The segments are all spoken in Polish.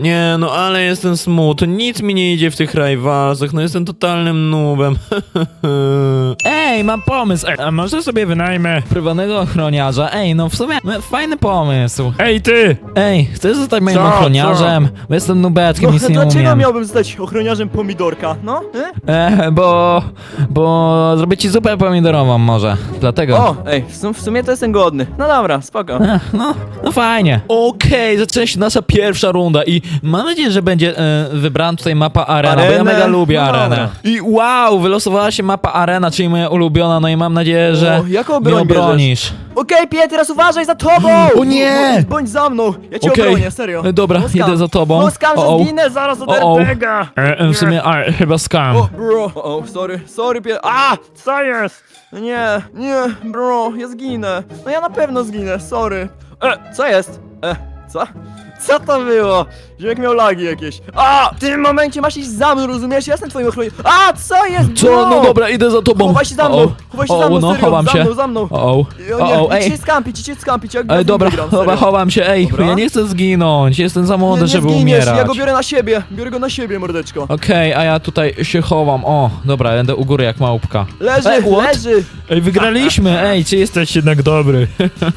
Nie, no ale jestem smutny, nic mi nie idzie w tych rajwalsach, no jestem totalnym nubem. Ej, mam pomysł. Ej, a może sobie wynajmę prywatnego ochroniarza? Ej, no w sumie no, fajny pomysł. Ej, ty! Ej, chcesz zostać moim Co, ochroniarzem? Bo jestem nubeczkiem, No, nic nie dlaczego umiem. miałbym zostać ochroniarzem pomidorka? No? E? E, bo... bo zrobię ci zupę pomidorową może. Dlatego. O, ej, w, sum, w sumie to jestem godny. No dobra, spoko. E, no, no fajnie. Okej, zaczyna się nasza pierwsza runda i Mam nadzieję, że będzie e, wybrana tutaj mapa Arena, bo ja Arenę? mega lubię No dobra. Arenę. I wow, wylosowała się mapa Arena, czyli moja ulubiona, no i mam nadzieję, że O, jaką mnie broń bierzesz? obronisz. Okej, Piet, teraz uważaj za tobą! O nie! Bądź, bądź za mną, ja cię Okej. obronię, serio. E, dobra, No, idę za tobą. No skam, że O, o. zginę zaraz od O, o. E, e, w sumie, a, chyba skam. O, bro. O, o, sorry, sorry, Piet. A! Co jest? Nie, nie, bro, ja zginę. No ja na pewno zginę, sorry. E, co jest? E, co? Co to było? Ziomek miał lagi jakieś. A! W tym momencie masz iść za mną, rozumiesz? Ja jestem twoim ochronie. A! Co jest, Co? No dobra, idę za tobą. Chowaj się za mną, chowaj się za mną, no, serio, chowam za się. mną, za mną. O, o, O, nie, o, o, idź ej. skampić, idź się skampić, jak Ej, dobra, wygram, dobra, chowam się, ej, Dobra. ja nie chcę zginąć, jestem za młody, żeby zginiesz, umierać. ja go biorę na siebie, biorę go na siebie, mordeczko. Okej, a ja tutaj się chowam, o, dobra, będę u góry jak małpka. Leży, Ej, what? leży. Ej, wygraliśmy, ej, Czy jesteś jednak dobry?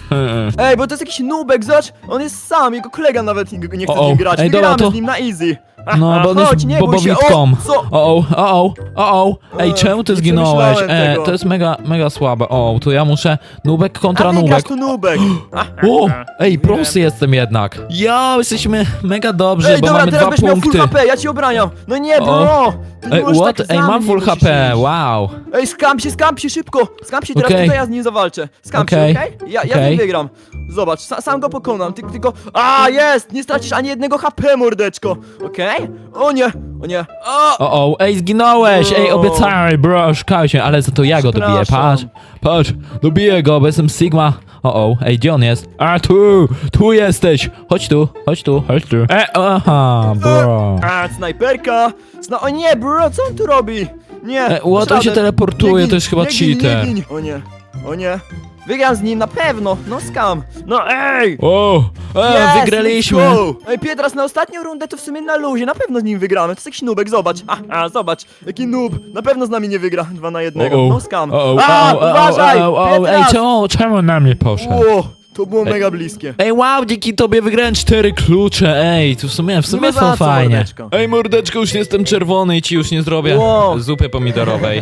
Ej, bo to jest jakiś nubek, zobacz, on jest sam, jego kolega nawet nie nie chce O, o. z nim grać. Ej, dobra, Wygramy to- z nim na easy. No, bo on chodź, jest nie bój się. bobowitką. O, co? O, o, o, o, ej, E, czemu ty nie zginąłeś? przemyślałem E, tego. to jest mega, mega słabe, o, tu ja muszę, nubek kontra A wygrasz nubek. tu nubek. O, ej, prosty jestem jednak. Ja, jesteśmy mega dobrzy, Ej, bo dobra, mamy teraz dwa będziesz miał full punkty. HP, ja ci obraniam. No nie, O. bro. Ty nie Ej, możesz what? tak Ej, mam full musisz HP, iść. wow. Ej, skam się, skam się, szybko. Skam się, teraz Okej. tutaj ja z nim zawalczę. Skam Okej. się, okej? Ja, ja Okej. nim wygram. Zobacz, sa, sam go pokonam, ty, tylko... A, jest! Nie stracisz ani jednego HP, mordeczko. Okej? O nie, o nie. O! O, o, ej, zginąłeś, ej, O. obiecałem, bro, oszukałeś się, ale za to ja go dobiję, patrz, Przepraszam. patrz, dobiję go, bo jestem Sigma. O, o, ej, gdzie on jest? A, tu, tu jesteś, chodź tu, chodź tu. Chodź tu. E, aha, bro. A, snajperka! Sna o nie, bro, co on tu robi? Nie, E, on się teleportuje, Nie gin, to jest chyba nie gin, cheater. Nie gin. O nie, o nie. Wygram z nim na pewno, no skam. No ej! O, e, Yes, wygraliśmy. let's go. Ej, Pietras, na ostatnią rundę to w sumie na luzie, na pewno z nim wygramy. To jest jakiś nubek, zobacz. A, a zobacz, jaki nub. Na pewno z nami nie wygra, dwa na jednego. O, o. No skam. O, o, a, o, o, uważaj, o, o, o, Ej, Pietras. czemu, czemu na mnie poszedł? Ło, to było mega bliskie. Ej, wow, dzięki tobie wygrałem cztery klucze, ej, tu w sumie, w sumie No za to co, fajnie. mordeczko? Ej, mordeczko, już jestem czerwony i ci już nie zrobię Wow. zupy pomidorowej.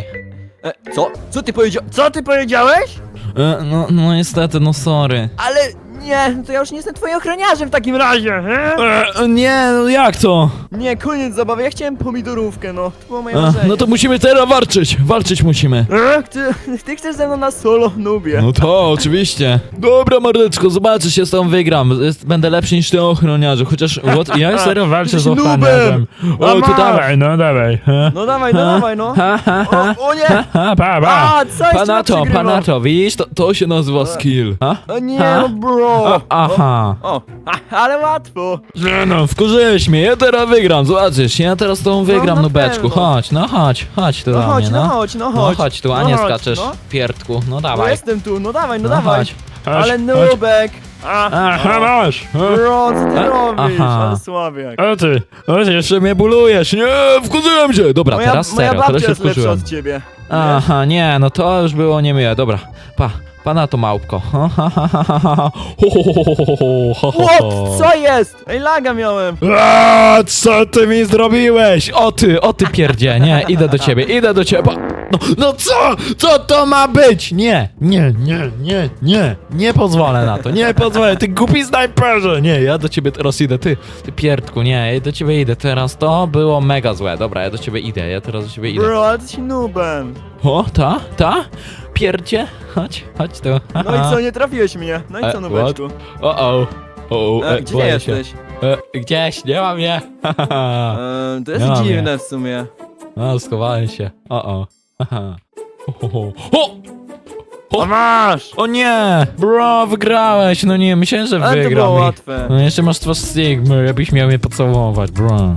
E, co? Co ty powiedział? Co ty powiedziałeś? E, no, no niestety, no sorry. Ale nie, no to ja już nie jestem twoim ochroniarzem w takim razie, he? E, nie, no jak to? Nie, koniec zabawy, ja chciałem pomidorówkę, no. To było moje E, marzenie. no to musimy teraz walczyć, walczyć musimy. E, Ty, ty chcesz ze mną na solo, nubie. No to oczywiście. Dobra, mordeczko, zobaczysz, się z tą wygram. Jest, będę lepszy niż ty ochroniarzu, chociaż what, ja Serio walczę z Jesteś ochroniarzem. O, to dawaj. no dawaj. Ha, No dawaj, no dawaj, no. Ha, ha, ha. O, o nie! ha, pa, pa. A, co jeszcze Panato, przegrywa? panato, widzisz? To, to się nazywa skill. Ha? O nie, no bro. O, aha. O, a, ale łatwo. Nie no, wkurzyłeś mnie, ja teraz wygram, zobaczysz, ja teraz z tą wygram, na nubeczku, pewno. chodź, no chodź, chodź tu No do chodź, mnie, no no. chodź, no No chodź. chodź tu, a No nie chodź, skaczesz, no. pierdku, no No dawaj. jestem tu, no dawaj, no, No dawaj. chodź. Chodź, Ale chodź. nubek. Aha, masz. Bro, co ty A- robisz? aha. Ale słabiak. O ty, o ty. Jeszcze mnie bulujesz, nie, wkurzyłem się. Dobra, Moja, teraz moja serio, teraz babcia się jest lepsza wkurzyłem. od ciebie. Aha, nie, no to już było niemiłe, dobra, pa. Pana to małpko. Ho, ho, ho, ho, ho, ho, ho, ho. Chłop, co jest? Ej, laga miałem. A, co ty mi zrobiłeś? O ty, o ty pierdzie, nie, idę do ciebie, idę do ciebie. No, no co? Co to ma być? Nie, nie, nie, nie, nie, nie pozwolę na to, nie pozwolę, ty głupi snajperze. Nie, ja do ciebie teraz idę, ty, ty pierdku, nie, ja do ciebie idę teraz, to było mega złe. Dobra, ja do ciebie idę, ja teraz do ciebie idę. Bro, ale jesteś O, ta, ta, pierdzie, chodź, chodź tu. No i co, nie trafiłeś mnie. No i E, co, nubeczku? O, o, o, E, gdzie boję się. jesteś? E, gdzieś, nie mam je. Eee, to jest Nie mam dziwne w sumie. No, schowałem się. O, o. Aha. O, o, o. O, masz. o nie! Bro, wygrałeś! No nie, myślałem, że Ale to było łatwe. No jeszcze masz twarz Sigmy, jakbyś miał mnie pocałować, bro.